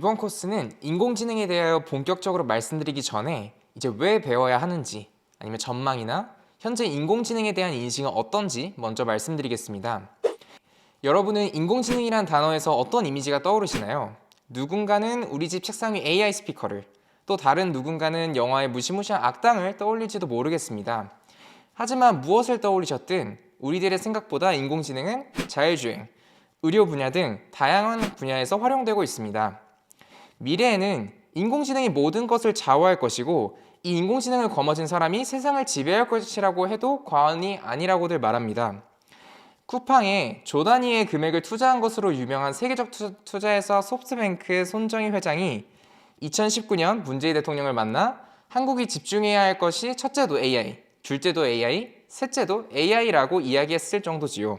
이번 코스는 인공지능에 대하여 본격적으로 말씀드리기 전에 이제 왜 배워야 하는지 아니면 전망이나 현재 인공지능에 대한 인식은 어떤지 먼저 말씀드리겠습니다. 여러분은 인공지능이란 단어에서 어떤 이미지가 떠오르시나요? 누군가는 우리 집 책상 위 AI 스피커를 또 다른 누군가는 영화의 무시무시한 악당을 떠올릴지도 모르겠습니다. 하지만 무엇을 떠올리셨든 우리들의 생각보다 인공지능은 자율주행, 의료 분야 등 다양한 분야에서 활용되고 있습니다. 미래에는 인공지능이 모든 것을 좌우할 것이고 이 인공지능을 거머쥔 사람이 세상을 지배할 것이라고 해도 과언이 아니라고들 말합니다. 쿠팡에 조 단위의 금액을 투자한 것으로 유명한 세계적 투- 투자회사 소프트뱅크의 손정희 회장이 2019년 문재인 대통령을 만나 한국이 집중해야 할 것이 첫째도 AI, 둘째도 AI, 셋째도 AI라고 이야기했을 정도지요.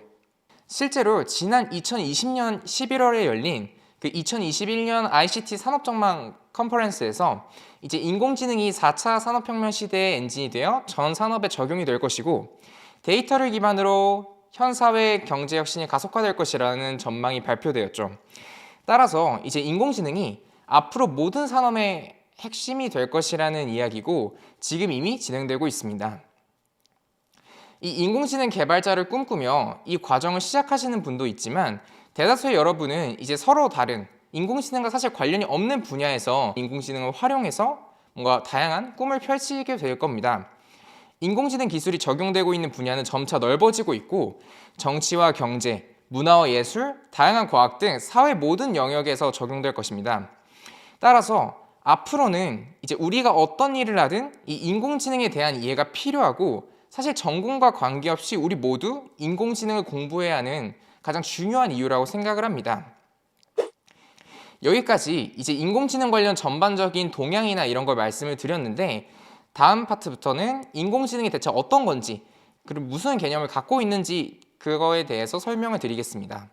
실제로 지난 2020년 11월에 열린 그 2021년 ICT 산업전망 컨퍼런스에서 이제 인공지능이 4차 산업혁명 시대의 엔진이 되어 전 산업에 적용이 될 것이고 데이터를 기반으로 현 사회 경제 혁신이 가속화될 것이라는 전망이 발표되었죠. 따라서 이제 인공지능이 앞으로 모든 산업의 핵심이 될 것이라는 이야기고 지금 이미 진행되고 있습니다. 이 인공지능 개발자를 꿈꾸며 이 과정을 시작하시는 분도 있지만 대다수의 여러분은 이제 서로 다른 인공지능과 사실 관련이 없는 분야에서 인공지능을 활용해서 뭔가 다양한 꿈을 펼치게 될 겁니다. 인공지능 기술이 적용되고 있는 분야는 점차 넓어지고 있고 정치와 경제, 문화와 예술, 다양한 과학 등 사회 모든 영역에서 적용될 것입니다. 따라서 앞으로는 이제 우리가 어떤 일을 하든 이 인공지능에 대한 이해가 필요하고 사실 전공과 관계없이 우리 모두 인공지능을 공부해야 하는 가장 중요한 이유라고 생각을 합니다. 여기까지 이제 인공지능 관련 전반적인 동향이나 이런 걸 말씀을 드렸는데 다음 파트부터는 인공지능이 대체 어떤 건지 그리고 무슨 개념을 갖고 있는지 그거에 대해서 설명을 드리겠습니다.